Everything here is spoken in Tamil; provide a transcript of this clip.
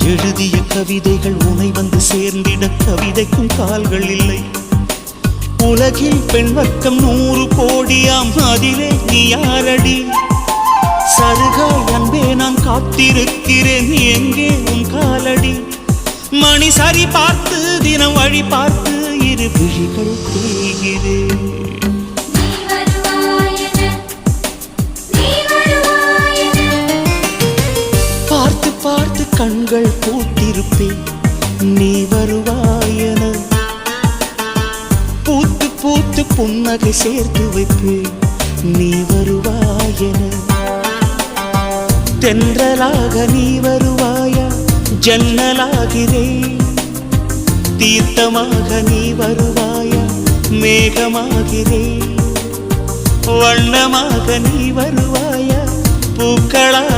எழுதிய கவிதைகள் உனை வந்து சேர்ந்திட கவிதைக்கும் கால்கள் இல்லை. உலகில் பெண் வர்க்கம் நூறு கோடியாம் அதிலே நீ யாரடி? சருகாய் அன்பே நான் காத்திருக்கிறேன் எங்கே உன் காலடி? மணி சரி பார்த்து தினம் வழி பார்த்து இரு விழிகள் தேய்கிறேன் கண்கள் பூத்திருப்பேன். நீ வருவாயன. பூத்து பூத்து புன்னகை சேர்த்து வைப்பேன். நீ வருவாயன. தென்றலாக நீ வருவாயா? ஜன்னலாகிறேன் தீர்த்தமாக நீ வருவாயா? மேகமாகிறேன் வண்ணமாக நீ வருவாயா? பூக்களாகிறேன்